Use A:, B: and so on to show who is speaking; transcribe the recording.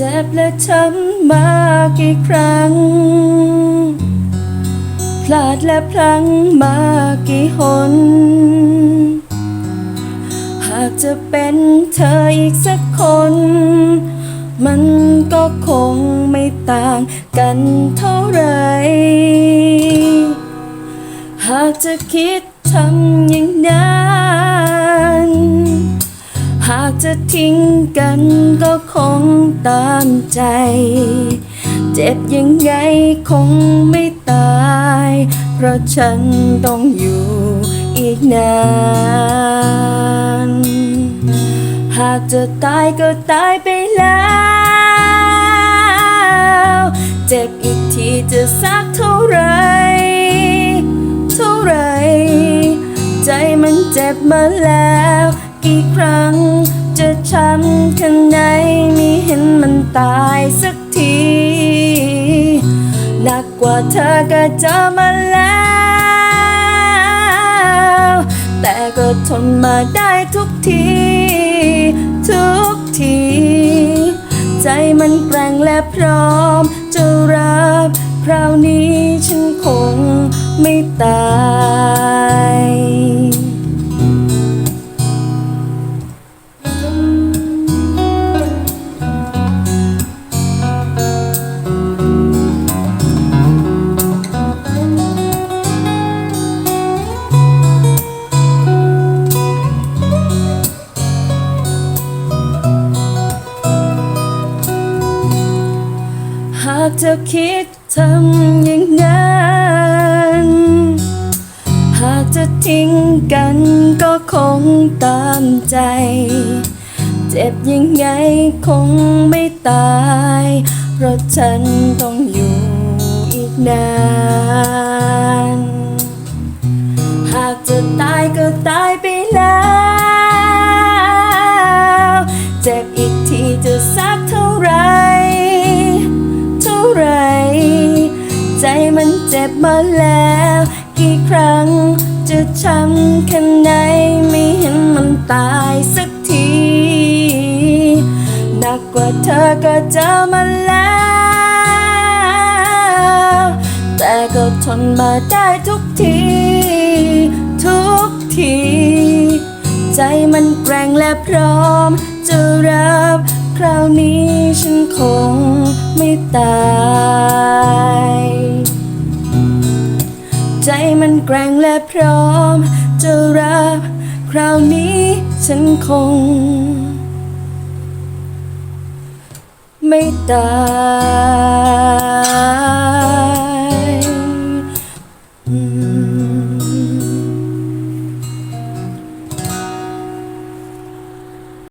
A: เจ็บและช้ำมากี่ครั้ง พลาดและพลั้งมากี่หน หากจะเป็นเธออีกสักคน มันก็คงไม่ต่างกันเท่าไร หากจะคิดทำอย่างนั้น จะทิ้งกันก็คงตามใจ เจ็บยังไงคงไม่ตาย เพราะฉันต้องอยู่อีกนาน หากจะตายก็ตายไปแล้ว เจ็บอีกทีจะสักเท่าไหรเท่าไหรใจมันเจ็บมาแล้ว กี่ครั้ง จะช้ำข้างในไม่เห็นมันตายสักที หนักกว่าเธอก็เจอมาแล้ว แต่ก็ทนมาได้ทุกที ทุกที ใจมันแกร่งและพร้อม จะรับคราวนี้ฉันคงไม่ตายากเธอคิดทำอย่างนั้นหากจะทิ้งกันก็คงตามใจ เจ็บยังไงคงไม่ตาย เพราะฉันต้องอยู่อีกนาน หากจะตายก็ตายไปแล้ว เจ็บอีกทีจะ จ็บมาแล้ว กี่ครั้ง จะช้ำข้างในไม่เห็นมันตายสักที หนักกว่าเธอก็เจอมาแล้ว แต่ก็ทนมาได้ทุกที ทุกที ใจมันแกร่งและพร้อม จะรับคราวนี้ฉันคงไม่ตาย แกร่งและพร้อม จะรับคราวนี้ฉันคง ไม่ตาย